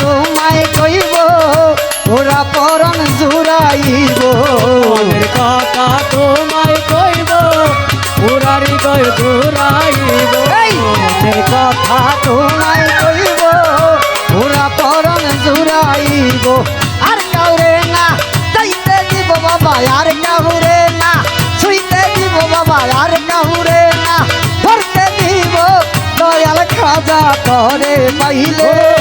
তোমায় কইব ওরা পরন জুড়াইব। কথা তোমায় কইব ওরা হৃদয় জুড়াইব। কথা তোমায় কইব ওরা পরন জুড়াইব। আর কাউরে না চাইতে দিব বাবা আর কাউরে না। ছুইতে দিব বাবা আর কাউরে না। ধরতে দিব দয়াল খাজা করে পাইলে।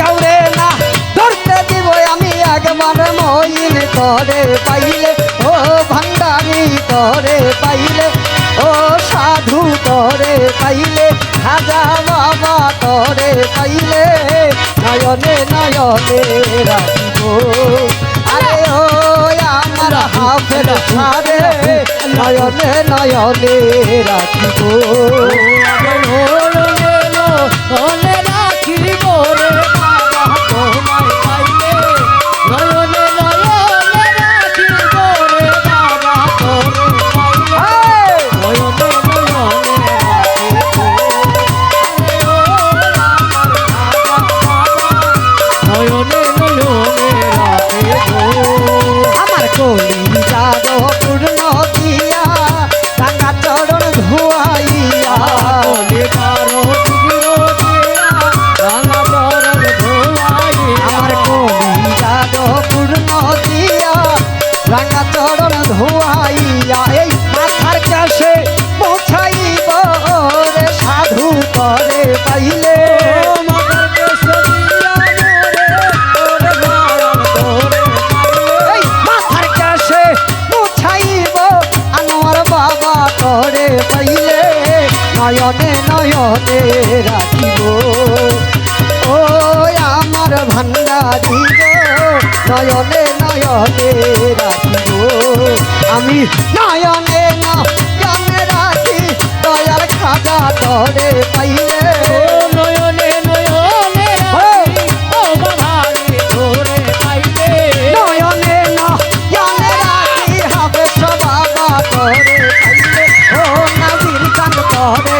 কাউরে না, ধরতে দিব আমি একবার মইন তরে পাইলে, ও ভান্ডারি তরে পাইলে, ও সাধু তরে পাইলে খাজা বাবা তরে পাইলে, নয়নে নয়নে রাখিব। আরে ও আমার হাফের সারে নয়নে নয়নে রাখিব। নয়নে রাখিব। ও আমার ভান্ডারি নয়নে নয়নে রাখিব। আমি নয়নে নয়নে রাখি দয়ার খাজা তরে পাইলে। নয়নে নয়নে নয়নে নয়নে রাখি হবে বাবা তরে পাইলে। ও নাজির গান তরে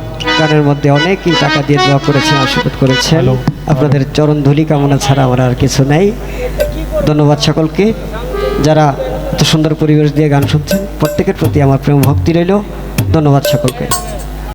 গানের মধ্যে অনেকেই টাকা দিয়ে দোয়া করেছেন আশীর্বাদ করেছেন। আপনাদের চরণ ধুলি কামনা ছাড়া আমার আর কিছু নাই। ধন্যবাদ সকলকে। যারা এত সুন্দর পরিবেশ দিয়ে গান শুনছেন প্রত্যেকের প্রতি আমার প্রেম ভক্তি রইল। ধন্যবাদ সকলকে।